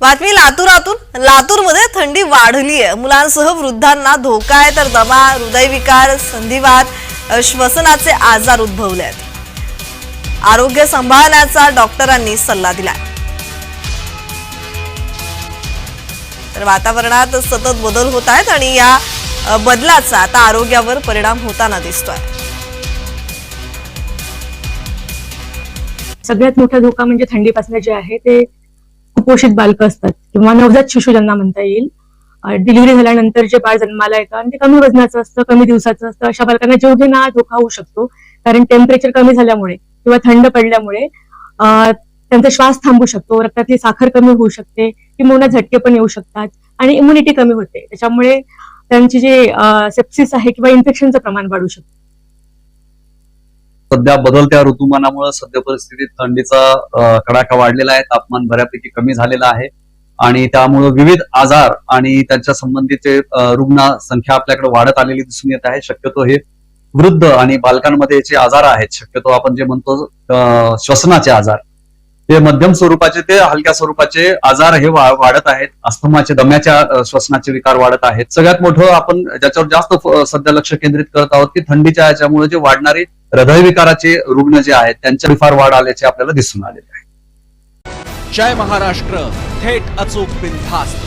बातमी लातूरातून. लातूरमध्ये थंडी वाढली आहे मुलांसह वृद्धांना धोका आहे तर दमा हृदयविकार संधिवात श्वसनाचे आजार उद्भवले आहेत आरोग्य सांभाळण्याचा डॉक्टरांनी सल्ला दिलाय. तर वातावरणात सतत बदल होत आहेत आणि या बदलाचा आता आरोग्यावर परिणाम होताना दिसतोय. सगळ्यात मोठा धोका म्हणजे थंडीपासून जे आहे ते कुपोषित बालकं असतात. किंवा नवजात शिशु ज्यांना म्हणता येईल. डिलिव्हरी झाल्यानंतर जे बाळ जन्माला येतं आणि ते कमी वजनाचं असतं कमी दिवसाचं असतं अशा बालकांना जेवढे ना धोका होऊ शकतो कारण टेम्परेचर कमी झाल्यामुळे किंवा थंड पडल्यामुळे त्यांचा श्वास थांबू शकतो रक्तातली साखर कमी होऊ शकते किंवा झटके पण येऊ शकतात आणि इम्युनिटी कमी होते. त्याच्यामुळे त्यांची जे सेप्सिस आहे किंवा इन्फेक्शनचं प्रमाण वाढू शकतं. सध्या बदलत्या ऋतुमानामुळे सध्या परिस्थितीत थंडीचा कडाका वाढलेला आहे तापमान बऱ्यापैकी कमी झालेलं आहे. आणि त्यामुळे विविध आजार आणि त्यांच्या संबंधीचे रुग्ण संख्या आपल्याकडे वाढत आलेली दिसून येत आहे. शक्यतो हे वृद्ध आणि बालकांमध्ये जे आजार आहेत शक्यतो आपण जे म्हणतो श्वसनाचे आजार ते मध्यम स्वरूपाचे ते हलक्या स्वरूपाचे आजार हे वाढत आहेत. अस्थमाचे दम्याच्या श्वसनाचे विकार वाढत आहेत. सगळ्यात मोठं आपण ज्याच्यावर जास्त सध्या लक्ष केंद्रित करत आहोत की थंडीच्या याच्यामुळे जे वाढणारे हृदयविकाराचे रुग्ण जे आहेत त्यांच्या फार वाढ आल्याचे आपल्याला दिसून आलेले आहे. जय महाराष्ट्र. थेट अचूक बिनधास्त.